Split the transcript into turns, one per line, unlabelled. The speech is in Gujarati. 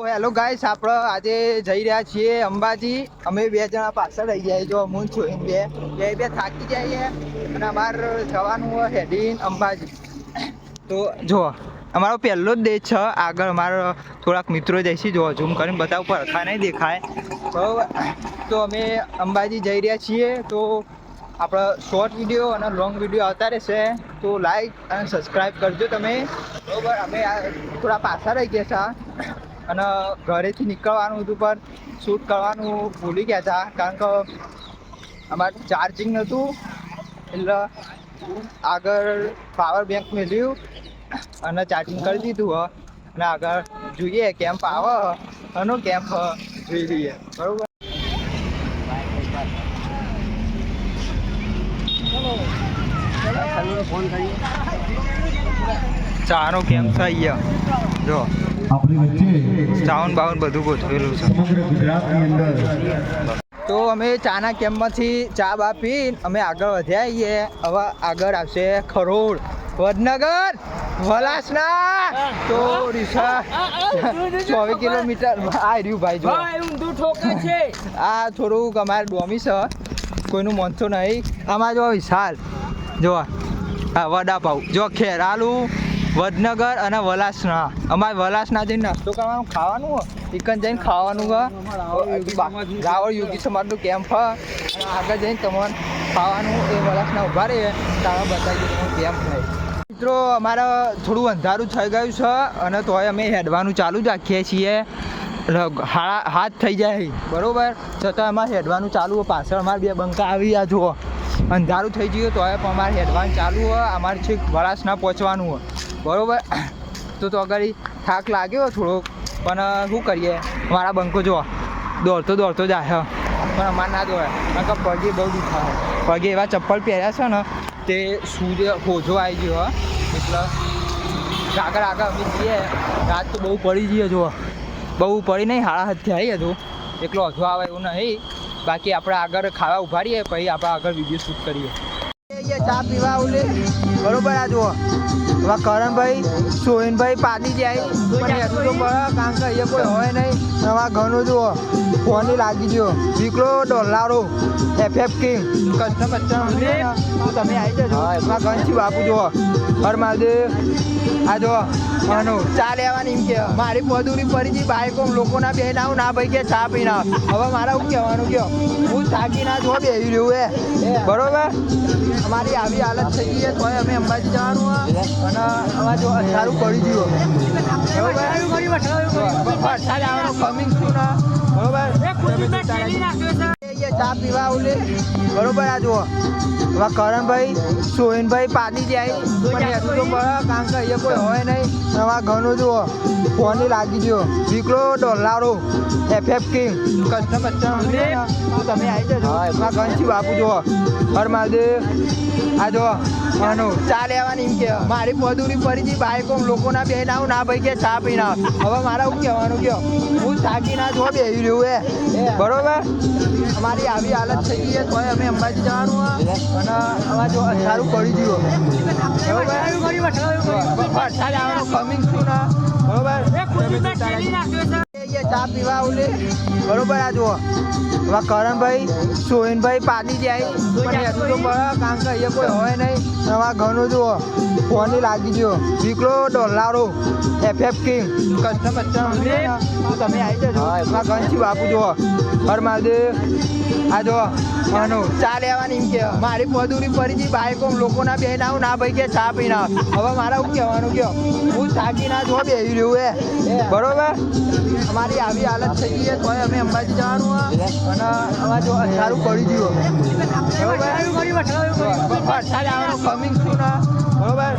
હેલો ગાઈસ આપણે આજે જઈ રહ્યા છીએ અંબાજી. અમે બે જણા પાછળ રહી જાય જો હું છું બે. બે બે થાકી જઈએ અને અમારે જવાનું હોય હેડીન અંબાજી. તો જો, અમારો પહેલો જ દેશ છે. આગળ અમારા થોડાક મિત્રો જઈશી જો ઝૂમ કરીને બતાવું પર હરખા નહીં દેખાય. બરાબર તો અમે અંબાજી જઈ રહ્યા છીએ. તો આપણે શોર્ટ વીડિયો અને લોંગ વીડિયો આવતા રહેશે. તો લાઈક અને સબસ્ક્રાઈબ કરજો તમે. બરાબર, અમે થોડા પાછા રહી ગયા હતા અને ઘરેથી નીકળવાનું હતું, પણ શૂટ કરવાનું ભૂલી ગયા હતા, કારણ કે અમારે ચાર્જિંગ નહોતું, એટલે આગળ પાવર બેંક મેળ્યું અને ચાર્જિંગ કરી દીધું, હ. અને આગળ જોઈએ કેમ્પ આવે અને કેમ્પ જોઈ લઈએ. બરાબર? ચાનો કેમ્પ થઈ અહીંયા જો.
આપણી વચ્ચે
સાઉન્ડ બાઉન્ડ બધું ગોઠવેલું છે.
સમગ્ર ગુજરાતની અંદર.
તો અમે ચાના કેમ્પમાંથી ચા બા પી અમે આગળ વધ્યા છીએ હવે આગળ આવશે ખરોડ. વડનગર વલાસના. તો રીસા ચોવીસ કિલોમીટર. આ રહ્યું ભાઈ જો. આ થોડુંક અમારે ડોમી છે. કોઈનું મનતો નહીં. આમાં જો વિશાલ જો આ વડાપાવ જો ખેરાલુ વડનગર અને વલાસના. અમારે વલાસના જઈને નાસ્તો કરવાનું, ખાવાનું, ચિકન જઈને ખાવાનું રાવળ યોગી સમાજનું કેમ્પ હોય આગળ જઈને તમારે ખાવાનું એ વલાસના ઊભા રહીએ. તારા બતાવી દઈએ કેમ્પ થાય મિત્રો, અમારે થોડું અંધારું થઈ ગયું છે અને તોય અમે હેડવાનું ચાલુ જ રાખીએ છીએ. હાથ થઈ જાય. બરોબર? છતાં અમારે હેડવાનું ચાલુ હોય. પાછળ અમારે બે બંકા આવી ગયા, જુઓ. અંધારું થઈ ગયું તોય પણ અમારે હેડવાનું ચાલુ હોય. અમારે છેક વરાસના પહોંચવાનું હોય. બરોબર? તો તો આગળ થાક લાગ્યો થોડોક, પણ શું કરીએ? મારા બંકો જો દોડતો દોડતો જાય પણ અમારે ના દોડે. કારણ કે પગે બહુ દુખાવે. પગે એવા ચપ્પલ પહેર્યા છે ને, તે સૂર્ય હોજો આવી ગયો એટલે આગળ આગળ અમે જઈએ. રાત તો બહુ પડી જઈએ જો બહુ પડી નહીં, હાડા હાથથી આવી હતું એકલો અધવા આવે એવું નહીં. બાકી આપણે આગળ ખાવા ઊભા રહીએ, પછી આપણે આગળ વીડિયો શૂટ કરીએ. ચા પીવા ઓલે બરોબર આ જુઓ. હવે કરણભાઈ સોહિનભાઈ પાડી જાય પણ એટલું તો પડે કારણ કે અહીંયા કોઈ હોય નહીં. નવા ઘણું જુઓ ફોની લાગી ગયો. દીકરો ડોલારો F F king custom custom તમે આવી જજો. એમાં ઘણથી બાપુ જુઓ. હર મહાદેવ. આ જુઓ. ચા લેવાની એમ કે મારી પદુરી પડી ગઈ બાઈકો લોકોના બે આવું ના ભાઈ કે ચા પીને. હવે મારે શું કહેવાનું કયો? હું થાકી ના જો બેસી રહ્યું હે. બરોબર? અમારી આવી હાલત થઈ ગઈ તો અમે અંબાજી જવાનું અને અમારે જો સારું પડી ગયું બરોબર? વરસાદ આવવાનો કમિંગ છું ને બરોબર? અહીંયા ચા પીવા ઓલે બરોબર આ જુઓ. હવે કરણભાઈ, સોહિનભાઈ પાડી જાય. એટલું તો કારણ કે અહીંયા કોઈ હોય નહીં. નવા ઘણું જુઓ ફોની લાગી ગયો. દીકરો ડોલારો F F king custom custom. તો તમે આવી જજો. એમાં ઘણથી બાપુ જુઓ. હર મહાદેવ આ જુઓ. માનું ચા લેવાની એમ કે. મારી પદુરી પડી ગઈ બાઈકો લોકોના બે આવું ના ભાઈ કે ચા પી ના હવે મારે શું કહેવાનું કયો? હું થાકી ના જો બેહી રહ્યું હે. બરોબર? અમારી આવી હાલત થઈ ગઈ છે. તોય અમે અંબાજી જવાનું અને અમારે જો સારું પડી ગયું બરોબર? વરસાદ આવવાનો કમિંગ છું ને બરોબર? ચા પીવા ઓલે બરોબર આ જુઓ. હવે કરણભાઈ સોહિનભાઈ પાડી જાય પણ એટલું તો પડે કારણ કે અહીંયા કોઈ હોય નહીં. નવા ઘણું જુઓ. ફોની લાગી ગયો. વિકલો ડોલારો. FF F king custom custom તમે આવી જજો. એમાં ઘણથી બાપુ જુઓ. હર મહાદેવ. આ જુઓ. આનું ચા લેવાની એમ કે. મારી પદુરી પડી ગઈ બાઈકો. લોકોના બે ના ના ભાઈ કે ચા પીને. હવે મારે શું કહેવાનું કયો? હું થાકી ના જો બેહી રહ્યું હે. બરોબર? અમારી આવી હાલત થઈ ગઈ તો અમે અંબાજી જવાનું અને અમારે જો અઠારું પડી ગયું વરસાદ આવવાનો કમિંગ છું ને બરોબર